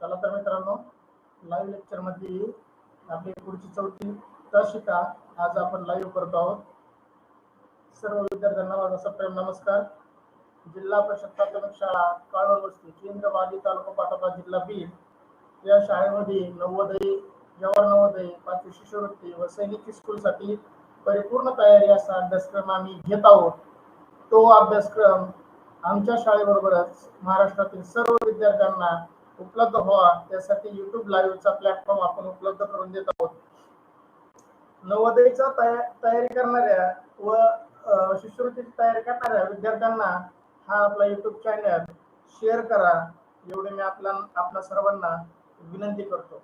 चला तर मित्रांनो लाईव्ह लेक्चरमध्ये आपली पुढची चौथी तासिका आज आपण लाईव्ह करत आहोत. सर्व विद्यार्थ्यांना माझा सप्रेम नमस्कार. जिल्हा परिषद प्राथमिक शाळा काळवड वस्ती केंद्रवाडी तालुका पाटोदा जिल्हा बीड या शाळेमध्ये नवोदय जवाहर नवोदय पाचवी शिष्यवृत्ती व सैनिकी स्कूलसाठी परिपूर्ण तयारी असा अभ्यासक्रम आम्ही घेत आहोत. तो अभ्यासक्रम आमच्या शाळेबरोबरच महाराष्ट्रातील सर्व विद्यार्थ्यांना उपलब्ध व्हावा त्यासाठी युट्यूब लाईव्हचा प्लॅटफॉर्म आपण उपलब्ध करून देत आहोत. नवोदयचा तयारी करणाऱ्या व शिष्यवृत्तीची तयारी करणाऱ्या विद्यार्थ्यांना हा आपला युट्यूब चॅनल शेअर करा. एवढे मी आपल्या आपल्या सर्वांना विनंती करतो.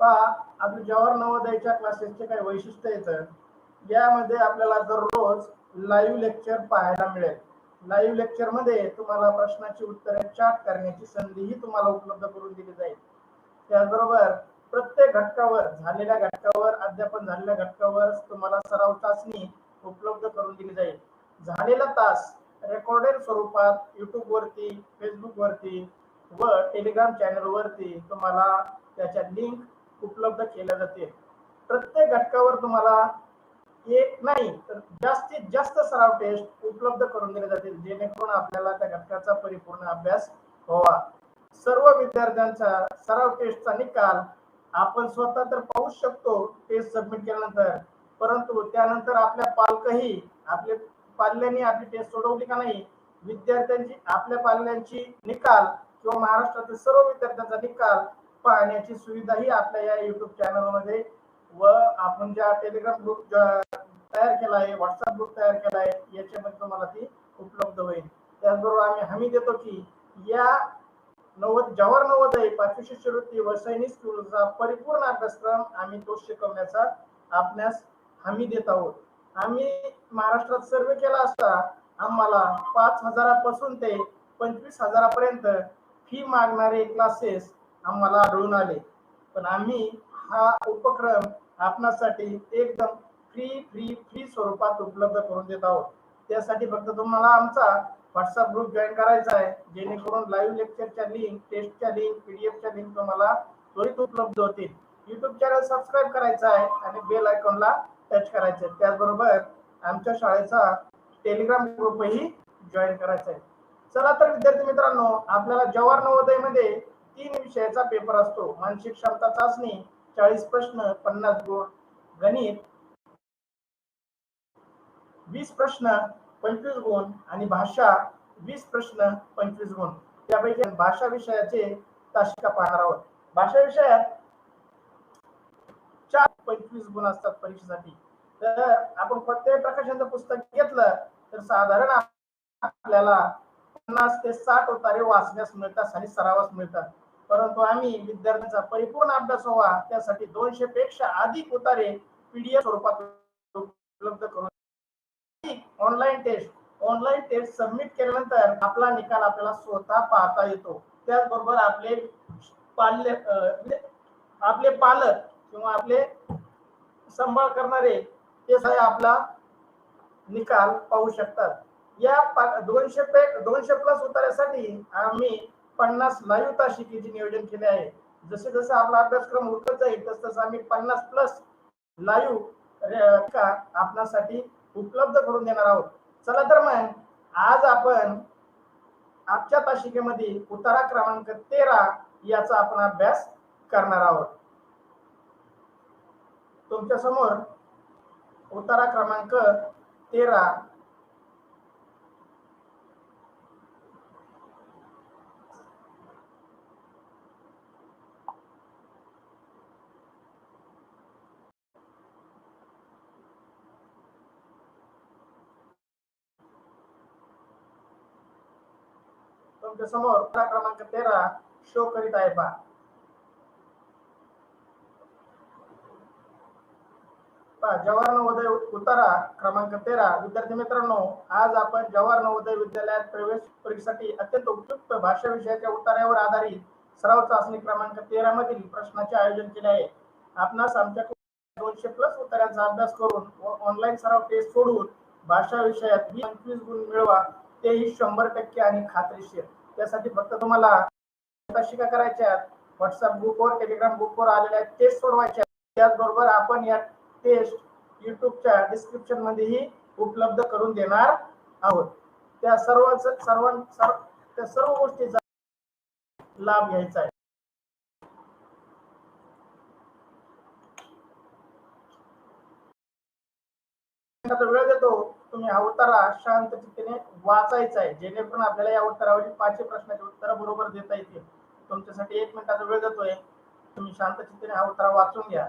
पहा आपली जवाहर नवोदयच्या क्लासेसचे काही वैशिष्ट्य येतं यामध्ये आपल्याला दररोज लाईव्ह लेक्चर पाहायला मिळेल. लाईव्ह लेक्चरमध्ये तुम्हाला प्रश्नाची उत्तरे चाट करण्याची संधीही तुम्हाला उपलब्ध करून दिली जाईल. त्याचबरोबर प्रत्येक घटकावर झालेल्या घटकावर अध्यापन झालेल्या घटकावर तुम्हाला सराव चाचणी उपलब्ध करून दिली जाईल. झालेला तास रेकॉर्डेड स्वरूपात युट्यूब वरती फेसबुक वरती व टेलिग्राम चॅनल वरती तुम्हाला त्याच्या लिंक उपलब्ध केल्या जातील. प्रत्येक घटकावर तुम्हाला एक नाही तर जास्तीत जास्त सराव टेस्ट उपलब्ध करून दिले जातील जेणेकरून आपल्याला त्या घटकाचा परिपूर्ण अभ्यास व्हावा. सर्व विद्यार्थ्यांचा सराव टेस्टचा निकाल आपण स्वतः तर पाहू शकतो टेस्ट सबमिट केल्यानंतर. परंतु त्यानंतर आपल्या पालकही आपले पाल्यांनी आपली टेस्ट सोडवली का नाही विद्यार्थ्यांची आपल्या पाल्यांची निकाल किंवा महाराष्ट्रातील सर्व विद्यार्थ्यांचा निकाल पाहण्याची सुविधाही आपल्या या युट्यूब चॅनलमध्ये व आपण ज्या टेलिग्राम ग्रुप तयार केला आहे व्हॉट्सअप ग्रुप तयार केला आहे याच्यामध्ये तुम्हाला ती उपलब्ध होईल. त्याचबरोबर आम्ही हमी देतो की या नव्वद जवाहर नवोदय पाचवी शिष्यवृत्ती व सैनिक स्कूलचा परिपूर्ण अभ्यासक्रम आम्ही तो शिकवण्याचा आपल्यास हमी देत आहोत. आम्ही महाराष्ट्रात सर्वे केला असता आम्हाला पाच हजारापासून ते पंचवीस हजारापर्यंत फी मागणारे क्लासेस आम्हाला आढळून आले. पण आम्ही हा उपक्रम आपणासाठी एकदम फ्री फ्री फ्री स्वरूपात उपलब्ध करून देत आहोत. त्यासाठी फक्त तुम्हाला आमचा व्हॉट्सअप ग्रुप जॉईन करायचा आहे जेणेकरून लाईव्ह लेक्चरच्या लिंक टेस्टच्या लिंक पीडीएफच्या लिंक तुम्हाला त्वरित उपलब्ध होतील. युट्यूब चॅनल सबस्क्राईब करायचा आहे आणि बेल आयकॉनला टच करायचं आहे. त्याचबरोबर आमच्या शाळेचा टेलिग्राम ग्रुपही जॉईन करायचा आहे. चला तर विद्यार्थी मित्रांनो आपल्याला जवाहर नवोदयमध्ये तीन विषयाचा पेपर असतो. मानसिक क्षमता चाचणी चाळीस प्रश्न पन्नास गुण. गणित वीस प्रश्न पंचवीस गुण आणि भाषा वीस प्रश्न पंचवीस गुण. त्यापैकी भाषा विषयाचे तासिका पाहणार आहोत. भाषा विषयात चार पंचवीस गुण असतात परीक्षेसाठी. तर आपण प्रत्येक प्रकाशनचं पुस्तक घेतलं तर साधारण आपल्याला पन्नास ते साठ उतारे वाचण्यास मिळतात आणि सरावास मिळतात. परंतु आम्ही विद्यार्थ्यांचा परिपूर्ण अभ्यास व्हावा त्यासाठी दोनशे पेक्षा अधिक उतारे पीडीएफ स्वरूपात उपलब्ध करून online test online test submit केल्यानंतर आपला निकाल आपल्याला स्वतः पाहता येतो. त्याचबरोबर आपले पाल्य म्हणजे आपले पालक किंवा आपले सांभाळ करणारे ते आपला निकाल पाहू शकतात. या पा- दोनशे पे दोनशे प्लस उतार्यासाठी आम्ही पन्नास लाईव्ह तासिकेचे नियोजन केले आहे. जसे जसे आपला अभ्यासक्रम उरकत जाईल तस तसं आम्ही पन्नास प्लस लाईव्ह का आपणासाठी उपलब्ध करून देणार आहोत. चला तर मग आज आपण आजच्या तासिकेमध्ये उतारा क्रमांक तेरा याचा आपण अभ्यास करणार आहोत. तुमच्यासमोर उतारा क्रमांक तेरा तुमच्यासमोर क्रमांक तेरा शो करीत आहे पहा जवाहर नवोदय उतारा क्रमांक तेरा. विद्यार्थी मित्रांनो आज आपण जवाहर नवोदय विद्यालयात प्रवेश परीक्षेसाठी अत्यंत उपयुक्त भाषा विषयाच्या उतार्यावर आधारित सराव चाचणी क्रमांक तेरा मधील प्रश्नाचे आयोजन केले आहे. आपणास आमच्या दोनशे प्लस उत्तरांचा अभ्यास करून व ऑनलाईन सराव टेस्ट सोडून भाषा विषयात पंचवीस गुण मिळवा तेही शंभर टक्के आणि खात्रीशीर. त्यासाठी फक्त तुम्हाला शिका करायच्या व्हॉट्सअप ग्रुपवर टेलिग्राम ग्रुपवर आलेल्या आहेत. टेस्ट सोडवायच्या त्याचबरोबर आपण या टेस्ट युट्यूबच्या डिस्क्रिप्शन मध्येही उपलब्ध करून देणार आहोत. त्या सर्व सर्व त्या सर्व गोष्टीचा लाभ घ्यायचा आहे. वेळ देतो. तुम्ही हा उतारा शांत चित्तीने वाचायचा आहे. जेणेकरून आपल्याला या उत्तरावरील पाचही प्रश्नाची उत्तर बरोबर देता येतील. तुमच्यासाठी एक मिनिटाचा वेळ देतोय. तुम्ही शांत चित्तीने हा उतारा वाचून घ्या.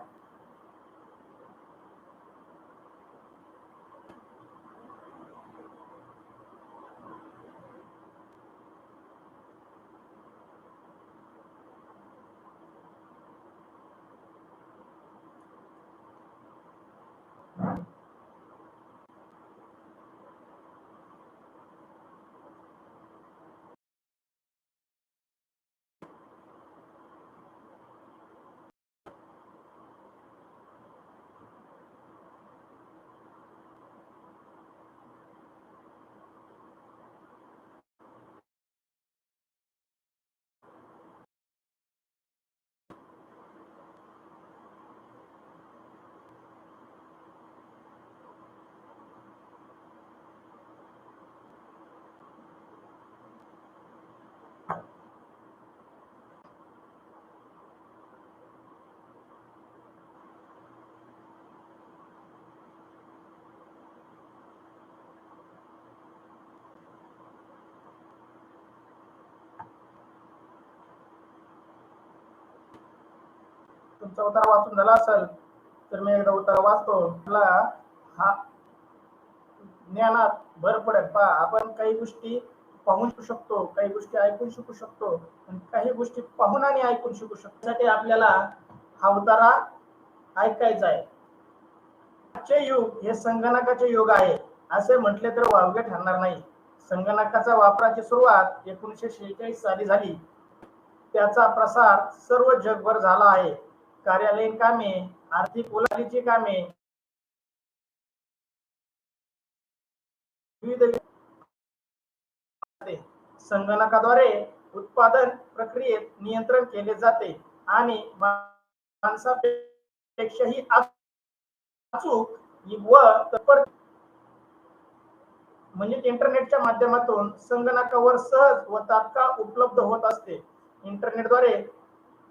तुमचा उतारा वाचून झाला असेल तर मी एकदा उतारा वाचतो. मला हा ज्ञानात भर पडेल पहा. आपण काही गोष्टी पाहून शिकू शकतो काही गोष्टी ऐकून शिकू शकतो आणि काही गोष्टी पाहून आणि ऐकून शिकू शकतो. त्यासाठी आपल्याला हा उतारा ऐकायचा आहे. आजचे युग हे संगणकाचे युग आहे. असे म्हटले तर वावगे ठरणार नाही. संगणकाचा वापराची सुरुवात एकोणीसशे शेहेचाळीस साली झाली. त्याचा प्रसार सर्व जगभर झाला आहे. कार्यालयीन कामे आर्थिक उलाढालीची कामे. विविध संगणकाद्वारे उत्पादन प्रक्रियेत नियंत्रण केले जाते आणि माणसापेक्षाही अचूक व तत्पर म्हणजे इंटरनेटच्या माध्यमातून संगणकावर सहज व तात्काळ उपलब्ध होत असते. इंटरनेटद्वारे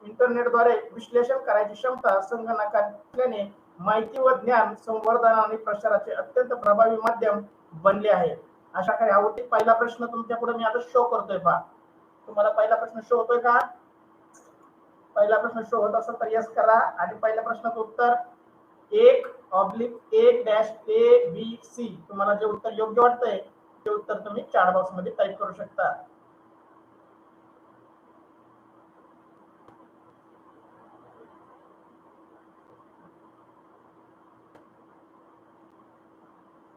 इंटरनेटद्वारे विश्लेषण करायची क्षमता संगणकाने असल्याने माहिती व ज्ञान संवर्धन आणि प्रसाराचे अत्यंत प्रभावी माध्यम बनले आहे. अशा काही आवडते पहिला प्रश्न तुमच्यापुढे मी आता शो करतोय पहा. तुम्हाला पहिला प्रश्न शो होतोय का? पहिला प्रश्न शो होत असेल तर यस करा. आणि पहिल्या प्रश्नाचं उत्तर एक ऑब्लिक एक डॅश ए बी सी तुम्हाला जे उत्तर योग्य वाटतंय ते उत्तर तुम्ही चार बॉक्समध्ये टाईप करू शकता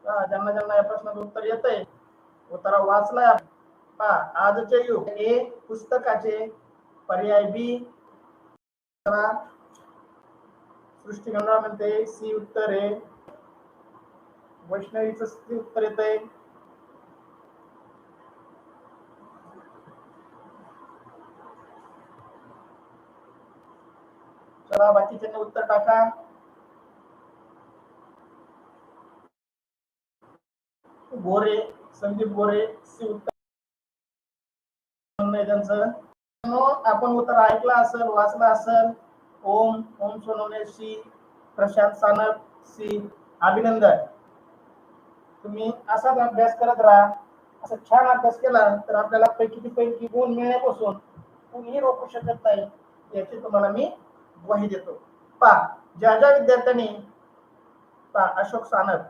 हा, ज्यांना ज्यांना या प्रश्नाचं उत्तर येत आहे उत्तरा वाचलाय. पहा आजचे युग. ए पुस्तकाचे पर्याय बी. सृष्टीगंधा म्हणते सी उत्तर आहे. वैष्णवीच सी उत्तर येत आहे चला बाकीच्यांनी उत्तर टाका. गोरे संदीप गोरे सी उत्तर त्यांचं. हो, आपण उत्तर ऐकलं असेल वाचलं असेल. ओम ओम सोनवणे सी प्रशांत सानप सी अभिनंदन. तुम्ही असाच अभ्यास करत राहा. असं छान अभ्यास केला तर आपल्याला पैकी पैकी गुण मिळण्यापासून कुणीही रोखू शकत नाही याची तुम्हाला मी ग्वाही देतो. पहा ज्या ज्या विद्यार्थ्यांनी पहा अशोक सानप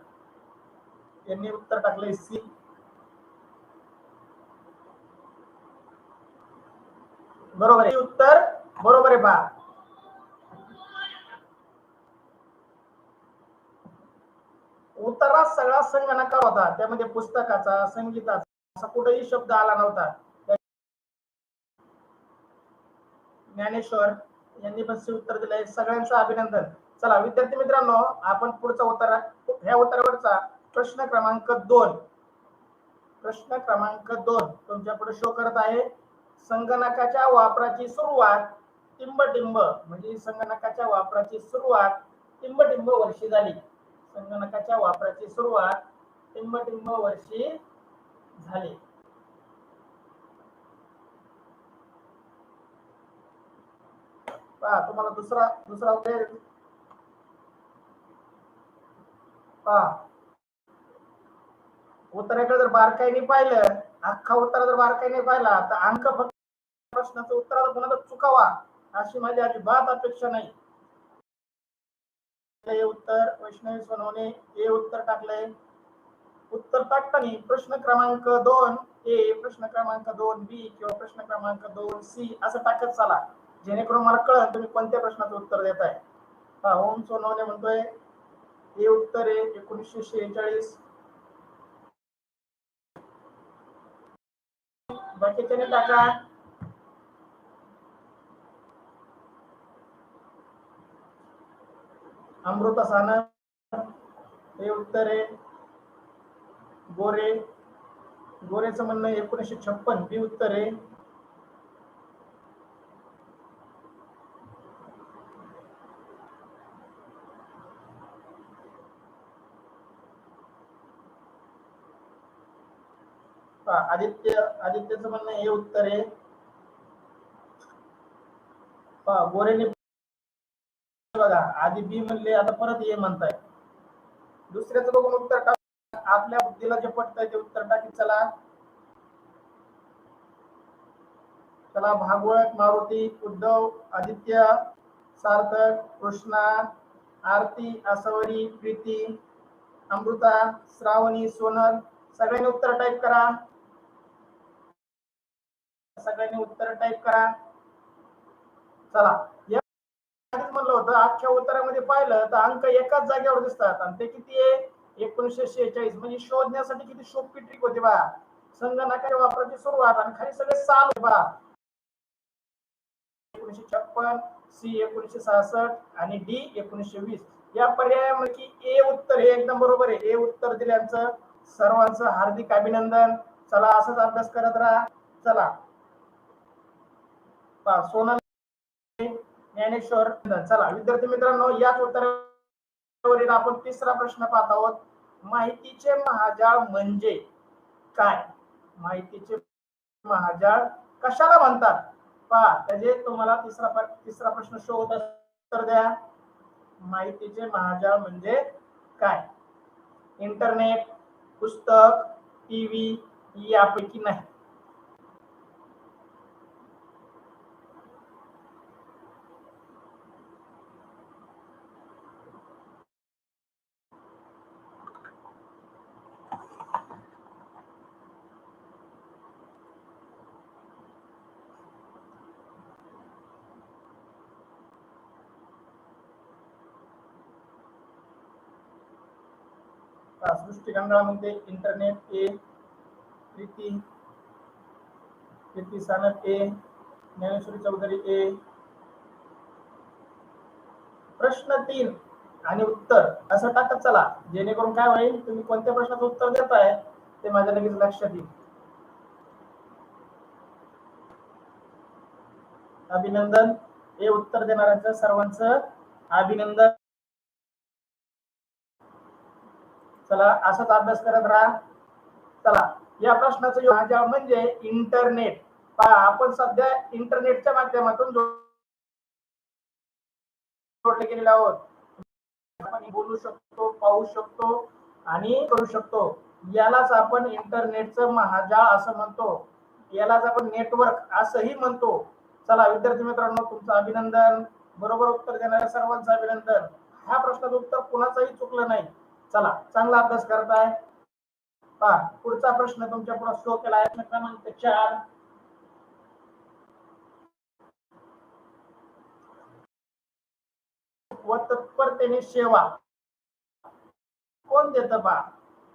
यांनी उत्तर टाकले सी. बरोबर आहे. उत्तर बरोबर आहे पहा. उत्तरात सगळा संगणकार होता. त्यामध्ये पुस्तकाचा संगीताचा असा कुठेही शब्द आला नव्हता. ज्ञानेश्वर यांनी पण सी उत्तर दिलंय. सगळ्यांचं अभिनंदन. चला विद्यार्थी मित्रांनो आपण पुढचा उत्तर ह्या उत्तरावरचा प्रश्न क्रमांक दोन. प्रश्न क्रमांक दोन. तुमच्या शो करत आहे संगणकाच्या वापराची सुरुवात टिंबटिंब. म्हणजे संगणकाच्या वापराची सुरुवात टिंबटिंब वर्षी झाली. संगणकाच्या वापराची सुरुवात टिंबटिंब वर्षी झाली. पहा तुम्हाला दुसरा दुसरा उत्तर. पहा. उत्तराकडे जर बारकाईने पाहिलं अख्खा उत्तर जर बारकाईने पाहिला तर अंक फक्त प्रश्नाचं उत्तर कोणाचा चुकावा अशी माझी अजिबात अपेक्षा नाही. हे उत्तर वैष्णवी सोनवणे हे उत्तर टाकलंय. उत्तर टाकताना प्रश्न क्रमांक दोन ए प्रश्न क्रमांक दोन बी किंवा प्रश्न क्रमांक दोन सी असं टाकत चाला. जेणेकरून मला कळलं तुम्ही कोणत्या प्रश्नाचं उत्तर देताय. हा ओम सोनवणे म्हणतोय. हे उत्तर आहे एकोणीसशे शेहेचाळीस. बाकीच्याने टाका. अमृता सानप हे उत्तर आहे. गोरे गोरेचं म्हणणं एकोणीसशे छप्पन बी उत्तर आहे पहा, आदित्य आदित्यचं म्हणणं हे उत्तर आहे. गोरेने बघा आधी बी म्हणले आता परत ए म्हणताय. दुसऱ्याचं बघून उत्तर टाक. आपल्या बुद्धीला जे पटतंय ते उत्तर टाकी चला. चला भागवत मारुती उद्धव आदित्य सार्थक कृष्णा आरती आसवरी प्रीती अमृता श्रावणी सोनल. सगळ्यांनी उत्तर टाईप करा. सगळ्यांनी उत्तर टाईप करा. चला. या म्हणलं होतं अख्ख्या उत्तरामध्ये पाहिलं तर अंक एकाच जागेवर दिसतात. आणि ते किती आहे? एकोणीसशे शेहेचाळीस. म्हणजे शोधण्यासाठी किती सोपी ट्रिक होती बा संगणकाच्या वापराची सुरुवात आणि खाली सगळे साल बा एकोणीसशे छप्पन सी एकोणीसशे सहासष्ट आणि डी एकोणीसशे वीस. या पर्यायामध्ये ए उत्तर हे एकदम बरोबर आहे. ए उत्तर दिल्याचं सर्वांचं हार्दिक अभिनंदन. चला असंच अभ्यास करत राहा. चला. सोनल ज्ञानेश्वर. चला विद्यार्थी मित्रांनो याच उत्तरावरील आपण तिसरा प्रश्न पाहत आहोत. माहितीचे महाजाळ म्हणजे काय? माहितीचे महाजाळ कशाला म्हणतात? पहा त्याचे तुम्हाला तिसरा तिसरा प्रश्न शोध उत्तर द्या. माहितीचे महाजाळ म्हणजे काय? इंटरनेट पुस्तक टीव्ही यापैकी नाही. हा, internet A Preeti Preeti Sanap A Dnyaneshwari Chaudhari A प्रश्न तीन आणि उत्तर असं टाकत चला. जेणेकरून काय होईल तुम्ही कोणत्या प्रश्नाचं उत्तर देताय ते माझ्या लगेच लक्षात येईल. अभिनंदन. हे उत्तर देणाऱ्यांचं सर्वांचं अभिनंदन. चला असाच अभ्यास करत राहा. चला या प्रश्नाचं जो महाजाळ म्हणजे इंटरनेट आपण सध्या इंटरनेटच्या माध्यमातून जोडले गेलेले आहोत. आपण बोलू शकतो पाहू शकतो आणि करू शकतो. यालाच आपण इंटरनेटचं महाजाळ असं म्हणतो. यालाच आपण नेटवर्क असंही म्हणतो. चला विद्यार्थी मित्रांनो तुमचं अभिनंदन. बरोबर उत्तर देणाऱ्या सर्वांचं अभिनंदन. ह्या प्रश्नाचं उत्तर कुणाचंही चुकलं नाही. चला चांगला अभ्यास करताय. पहा पुढचा प्रश्न तुमच्यापुढे शो केला आहे. क्रमांक चार. व तत्परतेने सेवा. कोण देतं बा?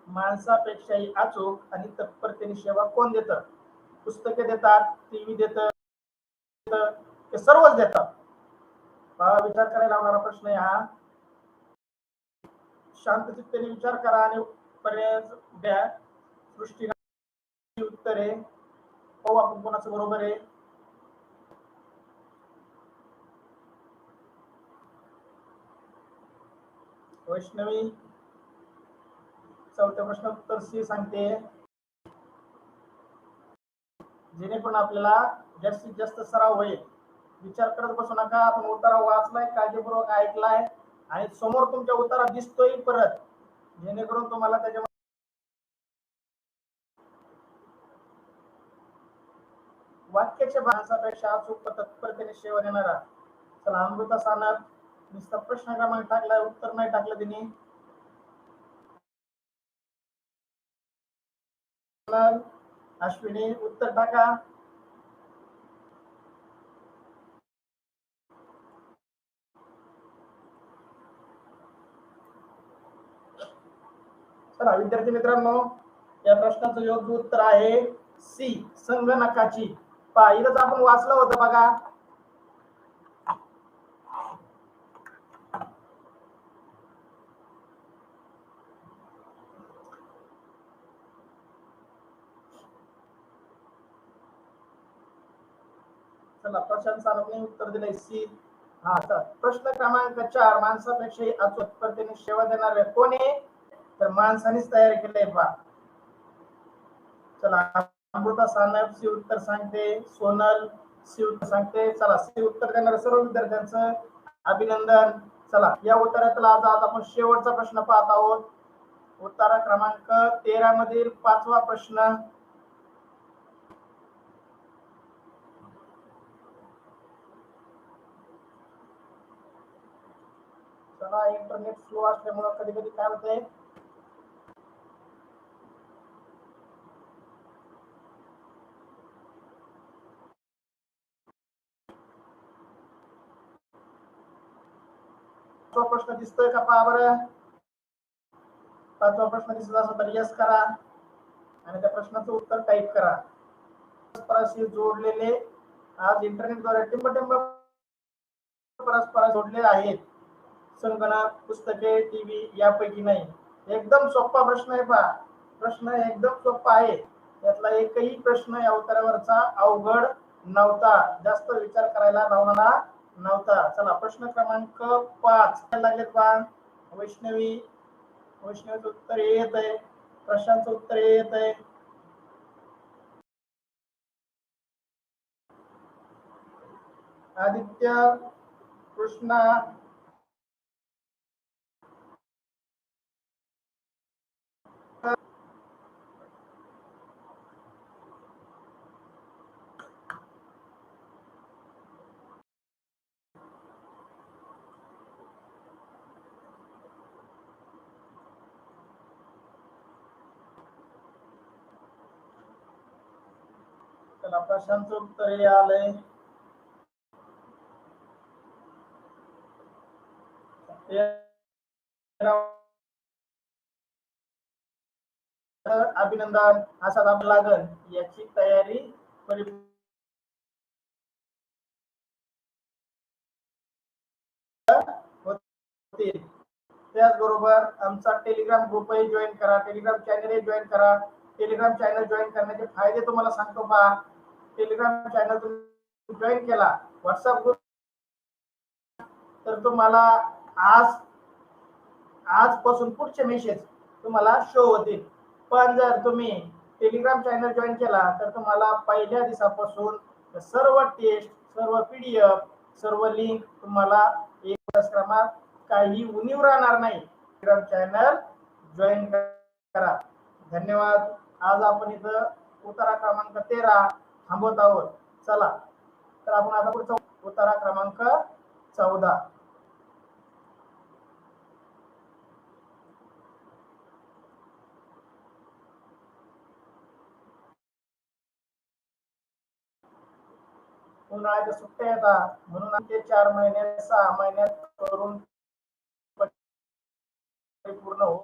माणसापेक्षाही अचूक आणि तत्परतेने सेवा कोण देत? पुस्तके देतात टीव्ही देत ते सर्वच देतात. विचार करायला लावणारा प्रश्न आहे हा. शांत चित्तेने विचार करा आणि पर्याय द्या सृष्टी उत्तरे पाहू आपण कोणाचं बरोबर आहे. वैष्णवी चौथ्या प्रश्न उत्तर सी सांगते. जेणेकरून आपल्याला जास्तीत जास्त सराव होईल. विचार करत बसू नका. आपण उतारा वाचलाय काळजीपूर्वक ऐकलाय. आणि समोर तुमच्या उतारा दिसतोय परत. जेणेकरून तुम्हाला त्याच्या वाक्याच्या भाषापेक्षा अचूक तत्परतेने सेवा देणारा चला अमृता सानप नुसता प्रश्न क्रमांक टाकलाय उत्तर नाही टाकलं तिने. अश्विनी उत्तर टाका. चला विद्यार्थी मित्रांनो या प्रश्नाचं योग्य उत्तर आहे सी संगणकाची पाहिलंच आपण वाचलं होतं बघा. चला प्रशांत सानपने उत्तर दिलंय सी. हा चला प्रश्न क्रमांक चार माणसापेक्षाही अचूक पद्धतीने सेवा देणारे कोणी तर माणसानेच तयार केलंय बा. चला अमृता सानप सी उत्तर सांगते सोनल सी उत्तर सांगते. चला सी उत्तर देणाऱ्या सर्व विद्यार्थ्यांचं अभिनंदन. चला या उत्तरातला आज आज आपण शेवटचा प्रश्न पाहत आहोत. उत्तरा क्रमांक तेरा मधील पाचवा प्रश्न. चला इंटरनेट स्लो असल्यामुळे कधी कधी काय होतंय पाचवा प्रश्न दिसतोय का पहा बरं पाचवा प्रश्न दिसत असेल तर यस करा. आणि त्या प्रश्नाचं उत्तर टाईप करा. परस्पराशी जोडलेले आज इंटरनेटद्वारे टिंबटिंब परस्पर जोडलेले आहेत. संगणक पुस्तके टीव्ही यापैकी नाही. एकदम सोपा प्रश्न आहे पहा. प्रश्न एकदम सोपा आहे. त्यातला एकही प्रश्न या उत्तरावरचा अवघड नव्हता. जास्त विचार करायला लावणारा नव्हता. चला प्रश्न क्रमांक पाच. लागलेत पहा वैष्णवी वैष्णवीचं उत्तर हे येत आहे. प्रश्नाचं उत्तर हे येत आहे. आदित्य कृष्णा चला उत्तर हे आलंय अभिनंदन असा दाब लागल. याची तयारी परि- त्याचबरोबर आमचा टेलिग्राम ग्रुपही जॉईन करा. टेलिग्राम चॅनलही जॉईन करा. टेलिग्राम चॅनल जॉईन करण्याचे फायदे तुम्हाला सांगतो पहा. टेलिग्राम चॅनल तुम्ही जॉईन केला व्हॉट्सअप ग्रुप तर तुम्हाला आज आजपासून पुढचे मेसेज तुम्हाला शो होतील. पण जर तुम्ही टेलिग्राम चॅनल जॉईन केला तर तुम्हाला पहिल्या दिवसापासून सर्व टेस्ट सर्व पीडीएफ सर्व लिंक तुम्हाला एक अभ्यासक्रमात काही उणीव राहणार नाही. टेलिग्राम चॅनल जॉईन करा. धन्यवाद. आज आपण इथं उतारा क्रमांक तेरा थांबवत आहोत. चला. तर आपण आता पुढचा उतारा क्रमांक चौदा. उन्हाळ्याच्या सुट्ट्या येतात. म्हणून ते चार महिने सहा महिन्यात करून पूर्ण हो